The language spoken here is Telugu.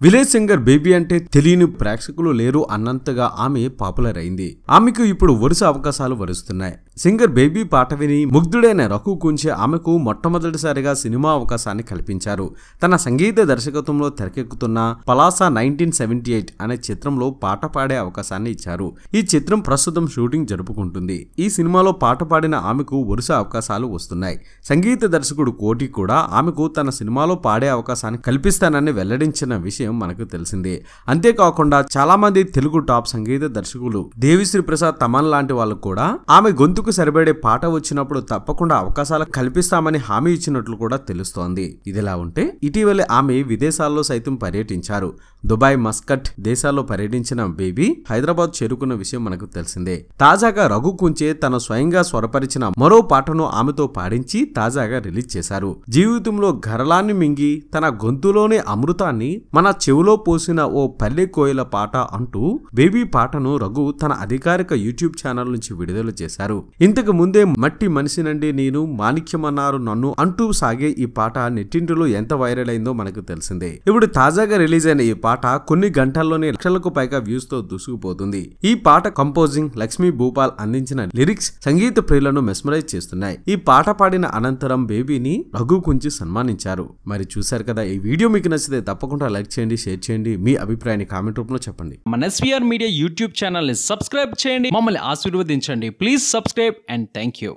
విలేజ్ సింగర్ బేబీ అంటే తెలియని ప్రేక్షకులు లేరు అన్నంతగా ఆమె పాపులర్ అయింది. ఆమెకు ఇప్పుడు వరుస అవకాశాలు వరుస్తున్నాయి. సింగర్ బేబీ పాట విని ముగ్ధుడైన రఘు కుంచే ఆమెకు మొట్టమొదటిసారిగా సినిమా అవకాశాన్ని కల్పించారు. తన సంగీత దర్శకత్వంలో తెరకెక్కుతున్న పలాసా నైన్టీన్ సెవెంటీ ఎయిట్ అనే చిత్రంలో పాట పాడే అవకాశాన్ని ఇచ్చారు. ఈ చిత్రం ప్రస్తుతం షూటింగ్ జరుపుకుంటుంది. ఈ సినిమాలో పాట పాడిన ఆమెకు వరుస అవకాశాలు వస్తున్నాయి. సంగీత దర్శకుడు కోటి కూడా ఆమెకు తన సినిమాలో పాడే అవకాశాన్ని కల్పిస్తానని వెల్లడించిన విషయం మనకు తెలిసిందే. అంతేకాకుండా చాలామంది తెలుగు టాప్ సంగీత దర్శకులు దేవిశ్రీ ప్రసాద్ తమన్ లాంటి వాళ్ళు కూడా ఆమె గొంతు గొంతుకు సరిపడే పాట వచ్చినప్పుడు తప్పకుండా అవకాశాలు కల్పిస్తామని హామీ ఇచ్చినట్లు కూడా తెలుస్తోంది. ఇదిలా ఉంటే ఇటీవలే ఆమె విదేశాల్లో సైతం పర్యటించారు. దుబాయ్ మస్కట్ దేశాల్లో పర్యటించిన బేబీ హైదరాబాద్ చేరుకున్న విషయం మనకు తెలిసిందే. తాజాగా రఘు కుంచే తన స్వయంగా స్వరపరిచిన మరో పాటను ఆమెతో పాడించి తాజాగా రిలీజ్ చేశారు. జీవితంలో గరళాన్ని మింగి తన గొంతులోని అమృతాన్ని మన చెవిలో పోసిన ఓ పల్లె కోయిల పాట అంటూ బేబీ పాటను రఘు తన అధికారిక యూట్యూబ్ ఛానల్ నుంచి విడుదల చేశారు. ఇంతకు ముందే మట్టి మనిషినండి నేను మాణిక్యమన్నారు నన్ను అంటూ సాగే ఈ పాట నెట్టింటిలో ఎంత వైరల్ అయిందో మనకు తెలిసిందే. ఇప్పుడు తాజాగా రిలీజ్ అయిన ఈ పాట పాట కొన్ని గంటల్లోనే లక్షలకు పైగా వ్యూస్తో దూసుకుపోతుంది. ఈ పాట కంపోజింగ్ లక్ష్మీ భూపాల్ అందించిన లిరిక్స్ సంగీత ప్రియులను మెస్మరైజ్ చేస్తున్నాయి. ఈ పాట పాడిన అనంతరం బేబీని రఘు కుంచి సన్మానించారు. మరి చూశారు కదా ఈ వీడియో మీకు నచ్చితే తప్పకుండా లైక్ చేయండి షేర్ చేయండి మీ అభిప్రాయాన్ని కామెంట్ రూపంలో చెప్పండి. మన ఎస్వీఆర్ మీడియా యూట్యూబ్ ఛానల్ని సబ్స్క్రైబ్ చేయండి మమ్మల్ని ఆశీర్వదించండి. Please subscribe and thank you